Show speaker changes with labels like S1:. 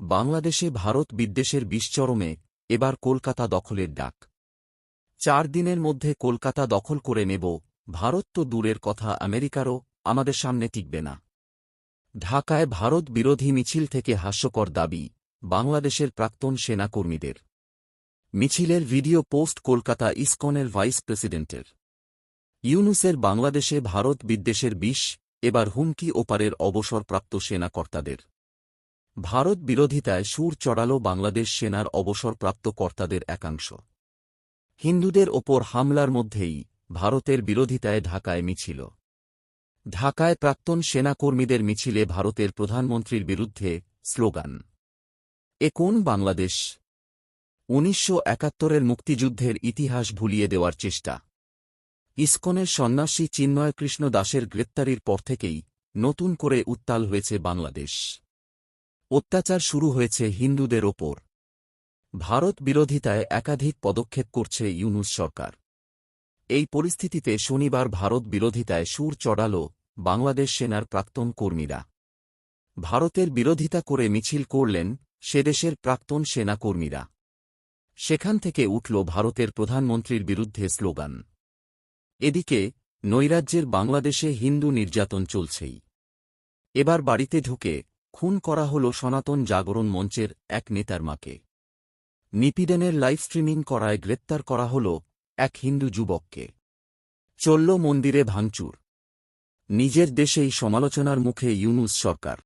S1: বাংলাদেশে ভারত বিদ্বেষের বিশ্বরমে এবার কলকাতা দখলের ডাক। চার দিনের মধ্যে কলকাতা দখল করে নেব, ভারত তো দূরের কথা, আমেরিকারও আমাদের সামনে টিকবে না। ঢাকায় ভারত বিরোধী মিছিল থেকে হাস্যকর দাবি, বাংলাদেশের প্রাক্তন সেনাকর্মীদের। মিছিলের ভিডিও পোস্ট কলকাতা ইসকনের ভাইস প্রেসিডেন্টের। ইউনুসের বাংলাদেশে ভারত বিদ্বেষের বিষ, এবার হুমকি ওপারের অবসরপ্রাপ্ত সেনাকর্তাদের। ভারত বিরোধিতায় সুর চড়াল বাংলাদেশ সেনার অবসরপ্রাপ্ত কর্তাদের একাংশ। হিন্দুদের ওপর হামলার মধ্যেই ভারতের বিরোধিতায় ঢাকায় মিছিল। ঢাকায় প্রাক্তন সেনাকর্মীদের মিছিলে ভারতের প্রধানমন্ত্রীর বিরুদ্ধে স্লোগান, এ কোন বাংলাদেশ? উনিশশো একাত্তরের মুক্তিযুদ্ধের ইতিহাস ভুলিয়ে দেওয়ার চেষ্টা। ইস্কনের সন্ন্যাসী চিন্ময় কৃষ্ণ দাসের গ্রেপ্তারির পর থেকেই নতুন করে উত্তাল হয়েছে বাংলাদেশ। অত্যাচার শুরু হয়েছে হিন্দুদের ওপর। ভারত বিরোধিতায় একাধিক পদক্ষেপ করছে ইউনুস সরকার। এই পরিস্থিতিতে শনিবার ভারত বিরোধিতায় সুর চড়াল বাংলাদেশ সেনার প্রাক্তন কর্মীরা। ভারতের বিরোধিতা করে মিছিল করলেন সেদেশের প্রাক্তন সেনাকর্মীরা সেখান থেকে উঠল ভারতের প্রধানমন্ত্রীর বিরুদ্ধে স্লোগান। এদিকে, নৈরাজ্যের বাংলাদেশে হিন্দু নির্যাতন চলছেই। এবার বাড়িতে ঢুকে খুন করা হল সনাতন জাগরণ মঞ্চের এক নেতার মাকে। নিপিডেনের লাইভ স্ট্রিমিং করায় গ্রেপ্তার করা হল এক হিন্দু যুবককে। চলল মন্দিরে ভাঙচুর। নিজের দেশেই সমালোচনার মুখে ইউনুস সরকার।